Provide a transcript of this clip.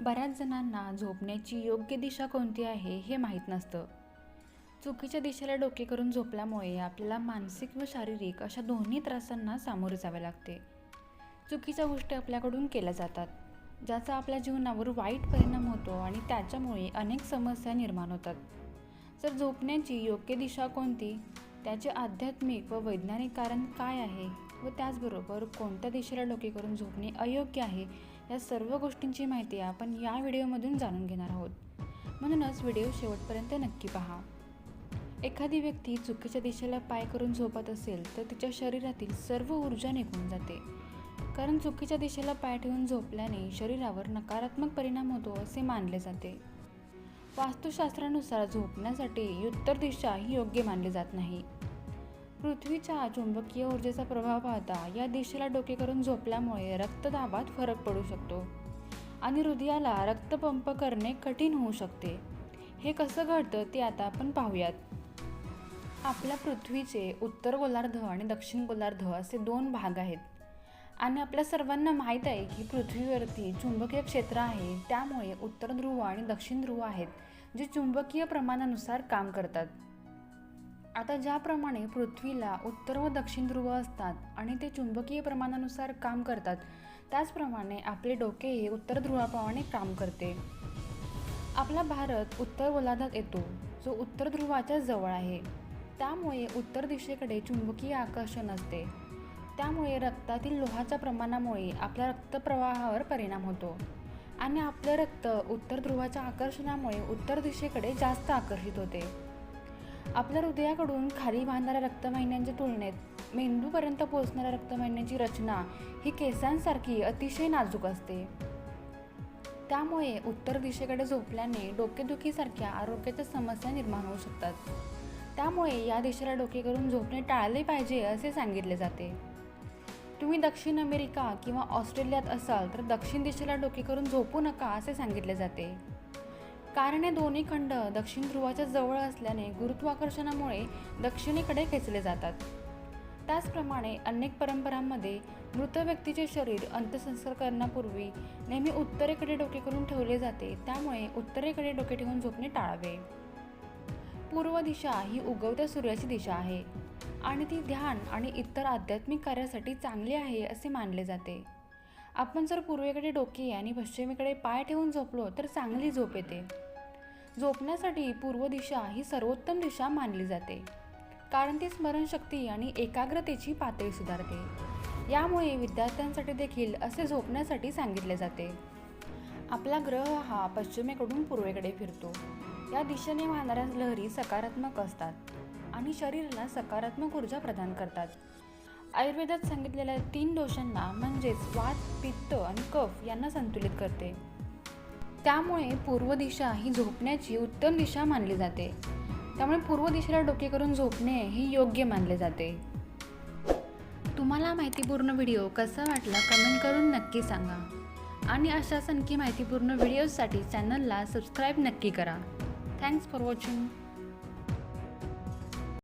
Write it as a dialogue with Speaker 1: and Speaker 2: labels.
Speaker 1: बऱ्याच जणांना झोपण्याची योग्य दिशा कोणती आहे हे माहीत नसतं. चुकीच्या दिशेला डोके करून झोपल्यामुळे आपल्याला मानसिक व शारीरिक अशा दोन्ही त्रासांना सामोरे जावे लागते. चुकीच्या गोष्टी आपल्याकडून केल्या जातात ज्याचा आपल्या जीवनावर वाईट परिणाम होतो आणि त्याच्यामुळे अनेक समस्या निर्माण होतात. जर झोपण्याची योग्य दिशा कोणती? त्याचे आध्यात्मिक व वैज्ञानिक कारण काय आहे? व त्याचबरोबर कोणत्या दिशेला डोके करून झोपणे अयोग्य आहे? या सर्व गोष्टींची माहिती आपण या व्हिडिओमधून जाणून घेणार आहोत. म्हणूनच व्हिडिओ शेवटपर्यंत नक्की पहा. एखादी व्यक्ती चुकीच्या दिशेला पाय करून झोपत असेल तर तिच्या शरीरातील सर्व ऊर्जा निघून जाते. कारण चुकीच्या दिशेला पाय ठेवून झोपल्याने शरीरावर नकारात्मक परिणाम होतो असे मानले जाते. वास्तुशास्त्रानुसार झोपण्यासाठी उत्तर दिशा ही योग्य मानली जात नाही. पृथ्वीच्या चुंबकीय ऊर्जेचा प्रभाव पाहता या दिशेला डोके करून झोपल्यामुळे रक्तदाबात फरक पडू शकतो आणि हृदयाला रक्तपंप करणे कठीण होऊ शकते. हे कसं घडतं ते आता आपण पाहूयात. आपल्या पृथ्वीचे उत्तर गोलार्ध आणि दक्षिण गोलार्ध असे दोन भाग आहेत. आणि आपल्या सर्वांना माहीत आहे की पृथ्वीवरती चुंबकीय क्षेत्र आहे. त्यामुळे उत्तर ध्रुव आणि दक्षिण ध्रुव आहेत जे चुंबकीय प्रमाणानुसार काम करतात. आता ज्याप्रमाणे पृथ्वीला उत्तर व दक्षिण ध्रुव असतात आणि ते चुंबकीय प्रमाणानुसार काम करतात त्याचप्रमाणे आपले डोके हे उत्तर ध्रुवाप्रमाणे काम करते. आपला भारत उत्तर गोलार्धात येतो जो उत्तर ध्रुवाच्या जवळ आहे. त्यामुळे उत्तर दिशेकडे चुंबकीय आकर्षण असते. त्यामुळे रक्तातील लोहाच्या प्रमाणामुळे आपल्या रक्तप्रवाहावर परिणाम होतो. आणि आपलं रक्त उत्तर ध्रुवाच्या आकर्षणामुळे उत्तर दिशेकडे जास्त आकर्षित होते. आपल्या हृदयाकडून खाली वाहणाऱ्या रक्तवाहिन्यांच्या तुलनेत मेंदूपर्यंत पोहोचणाऱ्या रक्तवाहिन्यांची रचना ही केसांसारखी अतिशय नाजूक असते. त्यामुळे उत्तर दिशेकडे झोपल्याने डोकेदुखीसारख्या आरोग्याच्या समस्या निर्माण होऊ शकतात. त्यामुळे या दिशेला डोके करून झोपणे टाळले पाहिजे असे सांगितले जाते. तुम्ही दक्षिण अमेरिका किंवा ऑस्ट्रेलियात असाल तर दक्षिण दिशेला डोके करून झोपू नका असे सांगितले जाते. कारण हे दोन्ही खंड दक्षिण ध्रुवाच्या जवळ असल्याने गुरुत्वाकर्षणामुळे दक्षिणेकडे खेचले जातात. त्याचप्रमाणे अनेक परंपरांमध्ये मृत व्यक्तीचे शरीर अंत्यसंस्कार करण्यापूर्वी नेहमी उत्तरेकडे डोके करून ठेवले जाते त्यामुळे उत्तरेकडे डोके ठेवून झोपणे टाळावे. पूर्व दिशा ही उगवत्या सूर्याची दिशा आहे आणि ती ध्यान आणि इतर आध्यात्मिक कार्यासाठी चांगली आहे असे मानले जाते. आपण जर पूर्वेकडे डोके आणि पश्चिमेकडे पाय ठेवून झोपलो तर चांगली झोप येते. झोपण्यासाठी पूर्व दिशा ही सर्वोत्तम दिशा मानली जाते. कारण ती स्मरणशक्ती आणि एकाग्रतेची पातळी सुधारते. यामुळे विद्यार्थ्यांसाठी देखील असे झोपण्यासाठी सांगितले जाते. आपला ग्रह हा पश्चिमेकडून पूर्वेकडे फिरतो. या दिशेने वाहणाऱ्या लहरी सकारात्मक असतात आणि शरीराला सकारात्मक ऊर्जा प्रदान करतात. आयुर्वेदात सांगितलेल्या तीन दोषांना म्हणजेच वात पित्त आणि कफ यांना संतुलित करते. त्यामुळे पूर्व दिशा ही झोपण्याची उत्तम दिशा मानली जाते. त्यामुळे पूर्व दिशेला डोके करून झोपणे हे योग्य मानले जाते. तुम्हाला माहितीपूर्ण व्हिडिओ कसा वाटला कमेंट करून नक्की सांगा. आणि अशाच आणखी माहितीपूर्ण व्हिडिओजसाठी चॅनलला सबस्क्राईब नक्की करा. Thanks for watching